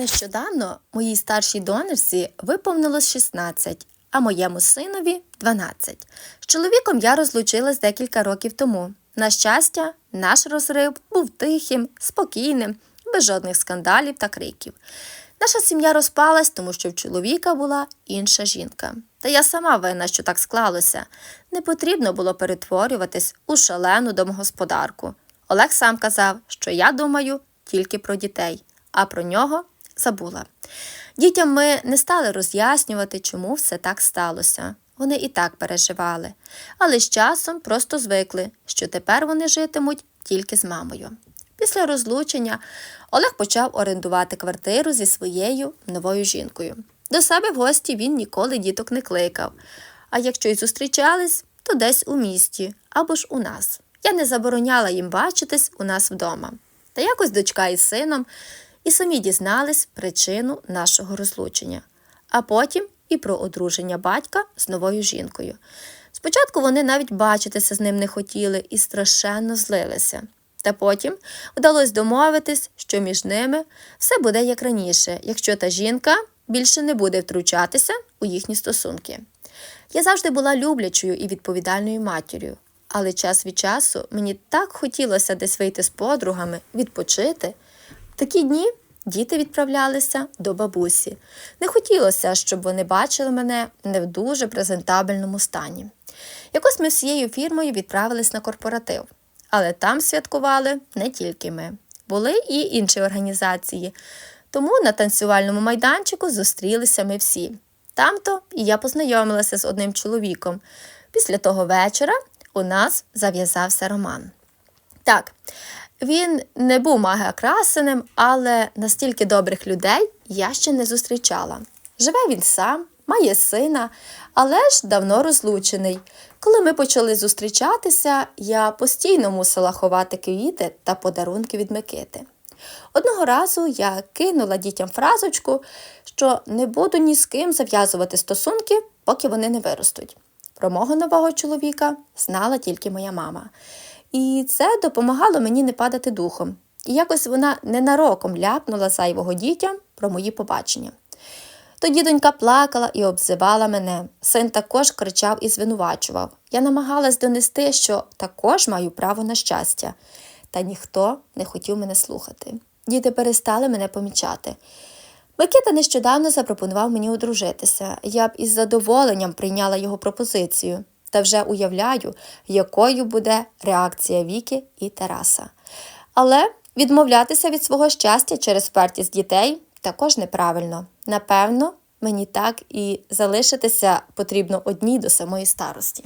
Нещодавно моїй старшій донорці виповнилось 16, а моєму синові 12. З чоловіком я розлучилась декілька років тому. На щастя, наш розрив був тихим, спокійним, без жодних скандалів та криків. Наша сім'я розпалась, тому що в чоловіка була інша жінка. Та я сама винна, що так склалося. Не потрібно було перетворюватись у шалену домогосподарку. Олег сам казав, що я думаю тільки про дітей, а про нього забула. Дітям ми не стали роз'яснювати, чому все так сталося. Вони і так переживали, але з часом просто звикли, що тепер вони житимуть тільки з мамою. Після розлучення Олег почав орендувати квартиру зі своєю новою жінкою. До себе в гості він ніколи діток не кликав. А якщо й зустрічались, то десь у місті або ж у нас. Я не забороняла їм бачитись у нас вдома. Та якось дочка із сином і самі дізнались причину нашого розлучення, а потім і про одруження батька з новою жінкою. Спочатку вони навіть бачитися з ним не хотіли і страшенно злилися. Та потім вдалося домовитись, що між ними все буде як раніше, якщо та жінка більше не буде втручатися у їхні стосунки. Я завжди була люблячою і відповідальною матір'ю, але час від часу мені так хотілося десь вийти з подругами, відпочити. Такі дні діти відправлялися до бабусі. Не хотілося, щоб вони бачили мене не в дуже презентабельному стані. Якось ми всією фірмою відправились на корпоратив, але там святкували не тільки ми, були і інші організації. Тому на танцювальному майданчику зустрілися ми всі. Тамто і я познайомилася з одним чоловіком. Після того вечора у нас зав'язався роман. Так, він не був магокрасеним, але настільки добрих людей я ще не зустрічала. Живе він сам, має сина, але ж давно розлучений. Коли ми почали зустрічатися, я постійно мусила ховати квіти та подарунки від Микити. Одного разу я кинула дітям фразочку, що не буду ні з ким зав'язувати стосунки, поки вони не виростуть. Про мого нового чоловіка знала тільки моя мама. І це допомагало мені не падати духом. І якось вона ненароком ляпнула зайвого дітям про мої побачення. Тоді донька плакала і обзивала мене. Син також кричав і звинувачував. Я намагалась донести, що також маю право на щастя, та ніхто не хотів мене слухати. Діти перестали мене помічати. Микита нещодавно запропонував мені одружитися. Я б із задоволенням прийняла його пропозицію та вже уявляю, якою буде реакція Віки і Тараса. Але відмовлятися від свого щастя через впертість дітей також неправильно. Напевно, мені так і залишитися потрібно одній до самої старості.